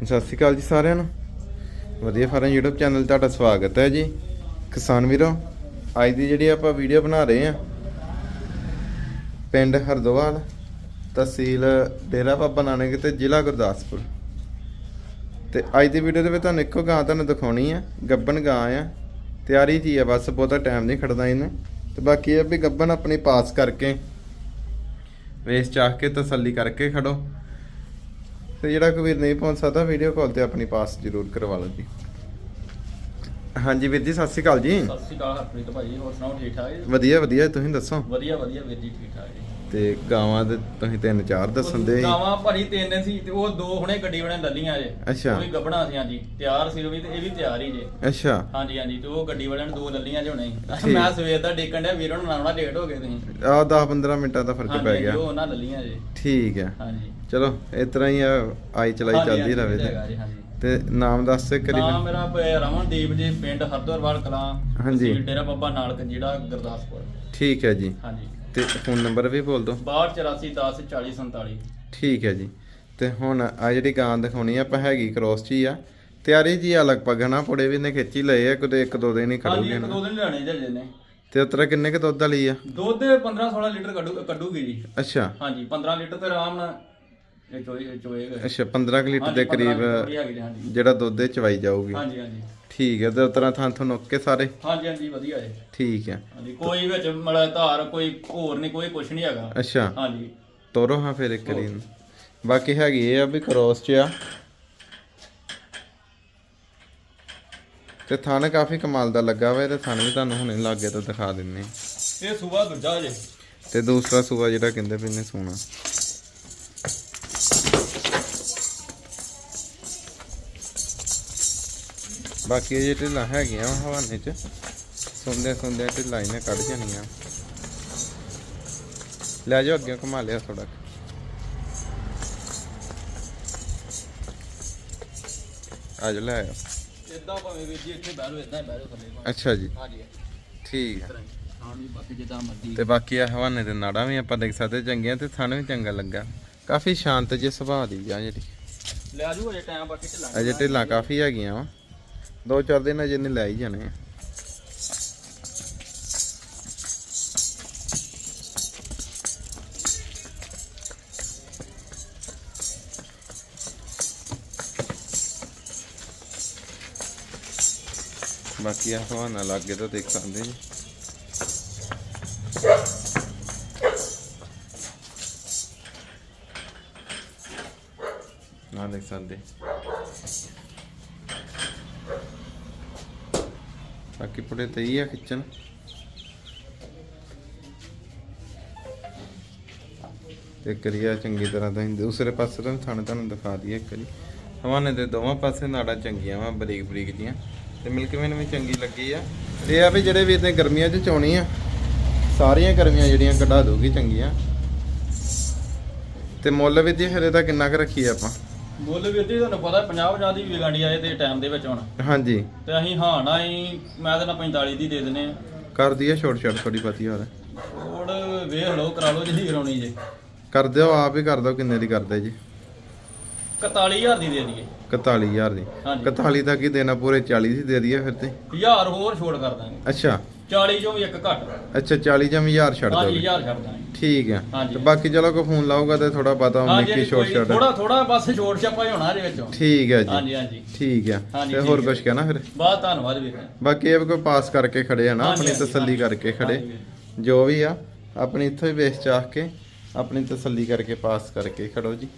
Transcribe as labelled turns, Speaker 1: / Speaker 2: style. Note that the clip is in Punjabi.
Speaker 1: ਸਤਿ ਸ਼੍ਰੀ ਅਕਾਲ ਜੀ ਸਾਰਿਆਂ ਨੂੰ। ਵਧੀਆ ਫਾਰਮ YouTube ਚੈਨਲ ਤੁਹਾਡਾ ਸਵਾਗਤ ਹੈ ਜੀ। ਕਿਸਾਨ ਵੀਰੋ, ਅੱਜ ਦੀ ਜਿਹੜੀ ਆਪਾਂ ਵੀਡੀਓ ਬਣਾ ਰਹੇ ਆ ਪਿੰਡ ਹਰਦੋਵਾਲ, ਤਹਿਸੀਲ ਡੇਰਾ ਬਾਬਾ ਨਾਨਕ ਤੇ ਜ਼ਿਲ੍ਹਾ ਗੁਰਦਾਸਪੁਰ। ਤੇ ਅੱਜ ਦੀ ਵੀਡੀਓ ਦੇ ਵਿੱਚ ਤੁਹਾਨੂੰ ਇੱਕੋ ਗਾਂ ਤੁਹਾਨੂੰ ਦਿਖਾਉਣੀ ਆ ਗੱਬਨ ਗਾਂ ਆ। ਤਿਆਰੀ ਜੀ ਹੀ ਆ, ਬਸ ਬਹੁਤਾ ਟਾਈਮ ਨਹੀਂ ਖੜਦਾ ਇਹਨੇ। ਤੇ ਬਾਕੀ ਇਹ ਵੀ ਗੱਬਨ ਆਪਣੀ ਪਾਸ ਕਰਕੇ ਵੇਸ ਚਾਹ ਕੇ ਤਸੱਲੀ ਕਰਕੇ ਖੜੋ। ਤੇ ਜਿਹੜਾ ਕੋਈ ਵੀਰ ਨਹੀਂ ਪਹੁੰਚ ਸਕਦਾ ਵੀਡੀਓ ਕਾਲ ਤੇ ਆਪਣੀ ਪਾਸ ਜ਼ਰੂਰ ਕਰਵਾ ਲਓ ਜੀ। ਹਾਂਜੀ ਵੀਰ ਜੀ ਸਤਿ ਸ਼੍ਰੀ ਅਕਾਲ ਜੀ।
Speaker 2: ਸਤਿ ਸ਼੍ਰੀ ਅਕਾਲ ਹਰਪ੍ਰੀਤ ਭਾਜੀ ਹੋਰ ਸੁਣਾਓ ਠੀਕ ਠਾਕ ਜੀ?
Speaker 1: ਵਧੀਆ ਵਧੀਆ ਤੁਸੀਂ ਦੱਸੋ?
Speaker 2: ਵਧੀਆ ਵਧੀਆ ਵੀਰ ਜੀ ਠੀਕ ਠਾਕ ਜੀ।
Speaker 1: ਤੇ ਗਾਵਾਂ ਦੇ ਤੁਸੀਂ ਤਿੰਨ ਚਾਰ ਦੱਸਣ ਦੇ
Speaker 2: ਗਾਵਾਂ ਭਾਜੀ ਤਿੰਨ ਸੀ ਤੇ ਉਹ ਦੋ ਹੁਣੇ ਗੱਡੀ ਵਾਲੇ ਲੱਲੀਆਂ ਜੇ।
Speaker 1: ਅੱਛਾ।
Speaker 2: ਉਹ ਵੀ ਗੱਬਣਾ ਸੀ ਹਾਂਜੀ। ਤਿਆਰ ਸੀ ਉਹ ਵੀ ਤੇ ਇਹ ਵੀ ਤਿਆਰ ਹੀ ਜੇ।
Speaker 1: ਅੱਛਾ।
Speaker 2: ਹਾਂਜੀ ਹਾਂਜੀ ਤੇ ਉਹ ਗੱਡੀ ਵਾਲਿਆਂ ਨੇ ਦੋ ਲੱਲੀਆਂ ਜੇ ਹੁਣੇ। ਮੈਂ ਸਵੇਰ ਦਾ ਡੇਕਣ ਡਿਆ ਵੀਰੋਂ ਨੂੰ ਨਾਉਣਾ ਲੇਟ ਹੋ ਗਏ ਤੁਸੀਂ।
Speaker 1: ਆ 10 15 ਮਿੰਟਾਂ ਦਾ ਫ਼ਰਕ
Speaker 2: ਹਾਂਜੀ,
Speaker 1: ਪੈ
Speaker 2: ਹਾਂਜੀ,
Speaker 1: ਗਿਆ।
Speaker 2: ਉਹ ਉਹਨਾਂ ਲੱਲੀਆਂ ਜੇ।
Speaker 1: ਠੀਕ ਹੈ।
Speaker 2: ਹਾਂਜੀ।
Speaker 1: ਚਲੋ ਇਸ ਤਰ੍ਹਾਂ ਹੀ ਆਈ ਚਲਾਈ
Speaker 2: ਹਾਂਜੀ,
Speaker 1: ਚੱਲਦੀ
Speaker 2: ਹਾਂਜੀ, ਜੀ, ਹਾਂਜੀ।
Speaker 1: ਤੇ ਨਾਮ ਦੱਸ ਦੇ ਕਰੀ
Speaker 2: ਨਾਮ ਮੇਰਾ ਪ- ਰਮਨਦੀਪ ਜੀ ਪਿੰਡ ਹਰਦੋਰਵਾਲ ਕਲਾਂ।
Speaker 1: ਹਾਂਜੀ।
Speaker 2: ਤਹਿਸੀਲ ਡੇਰਾ ਬਾਬਾ ਨਾਨਕ ਜਿਹੜਾ ਗੁਰਦਾਸਪੁਰ।
Speaker 1: ਠੀਕ ਹੈ ਜੀ।
Speaker 2: ਹਾਂਜੀ।
Speaker 1: ਤੇ ਫੋਨ ਨੰਬਰ ਵੀ ਬੋਲ ਦਿਓ।
Speaker 2: 6284 10 40 47
Speaker 1: ਠੀਕ ਹੈ ਜੀ। ਤੇ ਹੁਣ ਆ ਜਿਹੜੀ ਗਾਂ ਦਿਖਾਉਣੀ ਆ ਆਪਾਂ ਹੈਗੀ ਕ੍ਰੋਸ ਚ ਹੀ ਆ। ਤਿਆਰੀ ਜੀ ਆ ਲਗਭਗ ਹਨਾ? ਪੁੜੇ ਵੀ ਨੇ ਖਿੱਚੀ ਲਏ ਆ ਕਿਤੇ ਇੱਕ ਦੋ ਦਿਨ ਹੀ
Speaker 2: ਹਾਂਜੀ
Speaker 1: ਖੜੂਗੇ
Speaker 2: ਇੱਕ ਦੋ ਦਿਨ ਲੈਣੇ ਜੇ ਨੇ
Speaker 1: ਤੇ ਉਤਰਾ ਕਿੰਨੇ ਕ ਦੁੱਧ ਵਾਲੀ ਆ?
Speaker 2: ਦੁੱਧ 15 16 ਲੀਟਰ ਕੱਢੂ ਕੱਢੂਗੀ ਜੀ।
Speaker 1: ਅੱਛਾ।
Speaker 2: ਹਾਂਜੀ 15 ਲੀਟਰ ਤੇ ਆਰਾਮ ਨਾਲ ਇਹ ਚੋਏ
Speaker 1: ਅੱਛਾ 15 ਕੁ ਲੀਟਰ ਦੇ
Speaker 2: ਹਾਂਜੀ, 15
Speaker 1: ਕਰੀਬ
Speaker 2: ਲੀਟਰ ਦੀ ਹੈਗੀ ਜੀ, ਹਾਂਜੀ।
Speaker 1: ਜਿਹੜਾ ਦੁੱਧ ਇਹ ਚਵਾਈ ਜਾਊਗੀ।
Speaker 2: ਹਾਂਜੀ ਹਾਂਜੀ।
Speaker 1: ਠੀਕ ਹੈ ਤੇ ਉਤਰਾ ਥਾਂ ਤੁਹਾਨੂੰ ਓਕੇ ਸਾਰੇ?
Speaker 2: ਹਾਂਜੀ ਹਾਂਜੀ ਵਧੀਆ ਹੈ।
Speaker 1: ਠੀਕ ਹੈ।
Speaker 2: ਹਾਂਜੀ ਕੋਈ ਵਿੱਚ ਮੜਾ ਧਾਰ ਕੋਈ ਹੋਰ ਨਹੀਂ ਕੋਈ ਕੁਛ ਨਹੀਂ ਹੈਗਾ।
Speaker 1: ਅੱਛਾ।
Speaker 2: ਹਾਂਜੀ।
Speaker 1: ਤੋਰੋ ਹਾਂ ਫਿਰ ਇੱਕ ਵਾਰੀ ਇਹਨੂੰ। ਬਾਕੀ ਹੈਗੀ ਇਹ ਆ ਵੀ ਕ੍ਰੋਸ ਚ ਆ। ਤੇ ਥਣ ਕਾਫੀ ਕਮਾਲ ਦਾ ਲੱਗਾ ਵਾ ਇਹਦੇ ਥਣ ਵੀ ਤੁਹਾਨੂੰ ਹੁਣੇ ਲਾਗੇ ਤੋਂ ਦਿਖਾ ਦਿੰਨੇ ਆ।
Speaker 2: ਇਹ ਸੂਆ ਦੂਜਾ ਜੇ
Speaker 1: ਤੇ ਦੂਸਰਾ ਸੂਆ ਜਿਹੜਾ ਕਹਿੰਦੇ ਵੀ ਨੇ ਸੋਨਾ। ਬਾਕੀ ਇਹ ਢਿੱਲਾਂ ਹੈਗੀਆਂ ਹਵਾਨੇ ਚ ਸੁੰਦੇ ਸੁੰਦੇ ਢਿੱਲਾਂ ਇਹਨੇ ਕੱਢ ਜਾਣੀਆਂ। ਲੈ ਜਾਓ ਅੱਗੇ ਘੁਮਾ ਲਿਆ ਥੋੜਾ ਆ ਜਾ ਲੈ ਆਓ
Speaker 2: ਇਦਾਂ ਭਾਵੇਂ ਵੀਰ ਜੀ ਇੱਥੇ ਬਹਿ ਲਓ ਇਦਾਂ ਹੀ ਬਹਿ ਲਓ ਥੱਲੇ ਭਾਵੇਂ।
Speaker 1: ਅੱਛਾ ਜੀ।
Speaker 2: ਹਾਂਜੀ।
Speaker 1: ਠੀਕ ਹੈ। ਤੇ ਬਾਕੀ ਆ ਹਵਾਨੇ ਦੇ ਨਾੜਾਂ ਵੀ ਆਪਾਂ ਦੇਖ ਸਕਦੇ ਚੰਗੀਆਂ ਤੇ ਥਣ ਵੀ ਚੰਗਾ ਲੱਗਾ। ਕਾਫੀ ਸ਼ਾਂਤ ਜਿਹੇ ਸੁਭਾਅ ਦੀ ਆ ਜਿਹੜੀ।
Speaker 2: ਲੈ ਆਜੂ ਅਜੇ ਟਾਈਮ ਬਾਕੀ ਢਿੱਲਾ
Speaker 1: ਅਜੇ ਢਿੱਲਾਂ ਕਾਫੀ ਹੈਗੀਆਂ ਵਾ। ਦੋ ਚਾਰ ਦਿਨ ਅਜੇ ਨੇ ਲੈ ਹੀ ਜਾਣੇ। ਆ ਬਾਕੀ ਆ ਹਵਾਨਾ ਲੱਗੇ ਤਾਂ ਦੇਖ ਸਕਦੇ ਜੀ। ਨਾ ਦੇਖ ਸਕਦੇ। ਬਾਕੀ ਪੁੜੇ ਤੇ ਹੀ ਆ ਖਿੱਚਣ। ਤੇ ਕਰੀਆ ਚੰਗੀ ਤਰ੍ਹਾਂ ਤਾਂ ਦੂਸਰੇ ਪਾਸੇ ਤੋਂ ਥਾਣੇ ਤੁਹਾਨੂੰ ਦਿਖਾ ਦਈਏ ਇੱਕ ਵਾਰੀ। ਹਵਾਨੇ ਦੇ ਦੋਵਾਂ ਪਾਸੇ ਨਾੜਾਂ ਚੰਗੀਆਂ ਵਾ, ਬਰੀਕ ਬਰੀਕ ਜੀਆਂ। ਤੇ ਮਿਲਕ ਮੈਨ ਵੀ ਚੰਗੀ ਲੱਗੀ ਆ। ਤੇ ਇਹ ਆ ਵੀ ਜਿਹੜੇ ਵੀ ਨੇ ਗਰਮੀਆਂ 'ਚ ਚੋਣੀ ਆ, ਸਾਰੀਆਂ ਗਰਮੀਆਂ ਜਿਹੜੀਆਂ ਕਢਾ ਦੂਗੀ ਚੰਗੀਆਂ। ਤੇ ਮੁੱਲ ਵੀ ਦੀ ਫਿਰ ਇਹਦਾ ਕਿੰਨਾ ਕੁ ਰੱਖੀਏ ਆਪਾਂ?
Speaker 2: ਮੁੱਲ ਵੀਰ ਜੀ ਤੁਹਾਨੂੰ ਪਤਾ 50 50 ਦੀ ਵਿਗਾਂਡੀ ਆਏ ਤੇ ਟਾਈਮ ਦੇ ਵਿੱਚ ਹੁਣ।
Speaker 1: ਹਾਂਜੀ।
Speaker 2: ਤੇ ਅਸੀਂ ਹਾਂ ਨਾ ਹੀ ਮੈਂ ਤਾਂ 45 ਦੀ ਦੇ ਦਿੰਨੇ ਆ
Speaker 1: ਕਰ ਦਈਏ ਛੋਟ ਛੋਟ ਥੋੜੀ ਬਹੁਤੀ ਹੋਰ।
Speaker 2: ਕੋਡ ਵੇਖ ਲਓ ਕਰਾ ਲਓ ਜਿਹੀ ਕਰਾਉਣੀ ਜੇ।
Speaker 1: ਕਰ ਦਿਓ ਆਪ ਹੀ ਕਰ ਦਿਓ ਕਿੰਨੇ ਦੀ ਕਰਦੇ ਜੀ।
Speaker 2: 41000 ਦੀ ਦੇ ਦਈਏ।
Speaker 1: 41000 ਦੀ।
Speaker 2: ਹਾਂਜੀ।
Speaker 1: 41 ਤੱਕ ਹੀ ਦੇਣਾ ਪੂਰੇ 40 ਦੀ ਦੇ ਦਈਏ ਫਿਰ ਤੇ।
Speaker 2: 1000 ਹੋਰ ਛੋੜ ਕਰ ਦਾਂਗੇ।
Speaker 1: ਅੱਛਾ।
Speaker 2: 40 ਚੋਂ ਵੀ ਇੱਕ ਘੱਟ।
Speaker 1: ਅੱਛਾ 40 ਜਾਂ 1000 ਛੱਡ
Speaker 2: ਹਾਂਜੀ
Speaker 1: ਦੋਗੇ
Speaker 2: 1000 ਛੱਡ ਦਾਂਗੇ।
Speaker 1: ਠੀਕ ਹੈ
Speaker 2: ਹਾਂਜੀ।
Speaker 1: ਤੇ ਬਾਕੀ ਚਲੋ ਕੋ ਫੋਨ ਲਾਊਗਾ ਤੇ ਥੋੜਾ ਪਤਾ
Speaker 2: ਹਾਂਜੀ
Speaker 1: ਮਿੱਕੀ ਛੋਟ ਛੱਡ
Speaker 2: ਥੋੜਾ ਥੋੜਾ ਬਸ ਛੋੜ ਛਾਪਾ ਹੀ ਹੋਣਾ ਇਹਦੇ ਵਿੱਚੋਂ।
Speaker 1: ਠੀਕ ਹੈ ਜੀ।
Speaker 2: ਹਾਂਜੀ ਹਾਂਜੀ।
Speaker 1: ਠੀਕ ਹੈ
Speaker 2: ਹਾਂਜੀ,
Speaker 1: ਤੇ ਹੋਰ
Speaker 2: ਠੀਕ ਹੈ।
Speaker 1: ਕੁਝ ਕਹਿਣਾ ਫਿਰ?
Speaker 2: ਬਹੁਤ ਧੰਨਵਾਦ ਵੀਰ
Speaker 1: ਬਾਕੀ ਇਹ ਵੀ ਕੋਈ ਪਾਸ ਕਰਕੇ ਖੜੇ ਆ ਨਾ
Speaker 2: ਹਾਂਜੀ,
Speaker 1: ਆਪਣੀ
Speaker 2: ਹਾਂਜੀ,
Speaker 1: ਤਸੱਲੀ
Speaker 2: ਹਾਂਜੀ।
Speaker 1: ਕਰਕੇ ਖੜੇ।
Speaker 2: ਹਾਂਜੀ।
Speaker 1: ਜੋ ਵੀ ਆ ਆਪਣੀ ਇੱਥੋਂ ਹੀ ਵੇਸ ਚਾਹ ਕੇ ਆਪਣੀ ਤਸੱਲੀ ਕਰਕੇ ਪਾਸ ਕਰਕੇ ਖੜੋ ਜੀ।